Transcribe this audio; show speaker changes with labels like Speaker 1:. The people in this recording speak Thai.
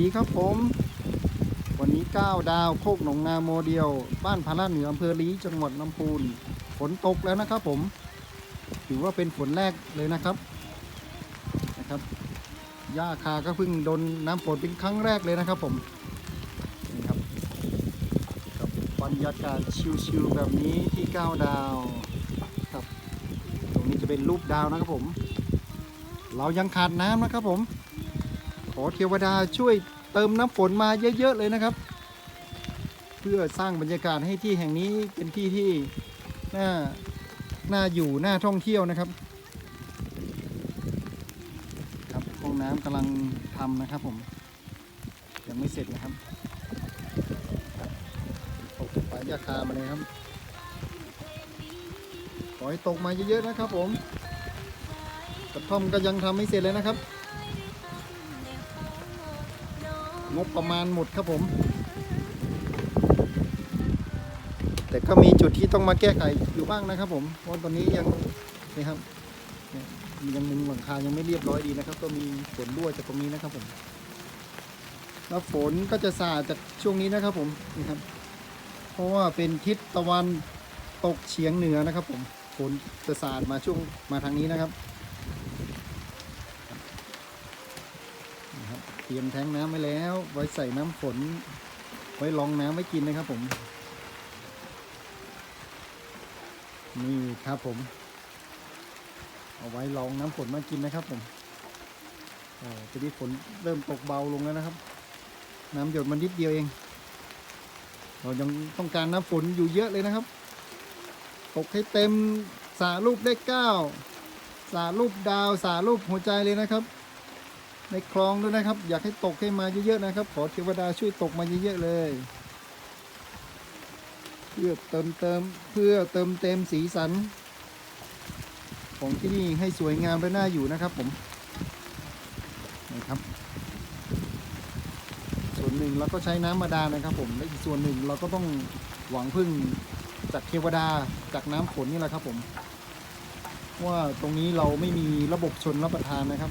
Speaker 1: ดีครับผม วันนี้ 9 ดาวโคกหนองนาโมเดล บ้านพาราเหนืออำเภอลีจังหวัดลำพูนฝนตกแล้วนะครับผม ถือว่าเป็นฝนแรกเลยนะครับนะครับหญ้าคาก็เพิ่งโดนน้ำฝนเป็นครั้งแรกเลยนะครับผมนี่ครับกับบรรยากาศชิลๆแบบนี้ที่ 9 ดาวครับ ตรงนี้จะเป็นรูปดาวนะครับผม เรายังขาดน้ำนะครับผม ขอเทวดาช่วยเติมน้ำฝนมาเยอะ ๆ เลยนะครับ เพื่อสร้างบรรยากาศให้ที่แห่งนี้เป็นที่ที่น่าน่าอยู่น่าท่องเที่ยวนะครับ ครับห้องน้ำกำลังทำนะครับผมยังไม่เสร็จนะครับตกไปยาคามาเลยครับขอให้ตกมาเยอะๆนะครับผมกระท่อมก็ยังทำไม่เสร็จเลยนะครับ งบประมาณหมดครับผม แต่ก็มีจุดที่ต้องมาแก้ไขอยู่บ้างนะครับ ผมเพราะตอนนี้ยังนี่ครับยยังมุงหลังคายังไม่เรียบร้อยดีนะครับ ก็มีฝนรั่วจากตรงนี้นะครับผมแล้วฝนก็จะสาดจากช่วงนี้นะครับผมนี่ครับ เพราะว่าเป็นทิศตะวันตกเฉียงเหนือนะครับ ผมฝนจะสาดมาช่วงมาทางนี้นะครับ นะครับ เตรียมแทงน้ำไว้แล้ว ไว้ใส่น้ำฝน ไว้รองน้ำไว้กินนะครับผม นี่ครับผม เอาไว้รองน้ำฝนมากินนะครับผมโอ้ทีนี้ฝนเริ่มตกเบาลงแล้วนะครับ น้ำหยดมันนิดเดียวเอง เรายังต้องการน้ำฝนอยู่เยอะเลยนะครับ ตกให้เต็มสารูปได้เก้าสารูปดาวสารูปหัวใจเลยนะครับ ในคลองด้วยนะครับ อยากให้ตกให้มาเยอะๆนะครับ ขอเทวดาช่วยตกมาเยอะๆเลย เพื่อเติมเติมเพื่อเติมเต็มสีสัน ของที่นี่ให้สวยงามและน่าอยู่นะครับผมนะครับ ส่วนหนึ่งเราก็ใช้น้ำบาดานะครับผมและอีกส่วนหนึ่งเราก็ต้องหวังพึ่งจากเทวดาจากน้ำฝนนี่แหละครับผมว่าตรงนี้เราไม่มีระบบชนรับประทานนะครับ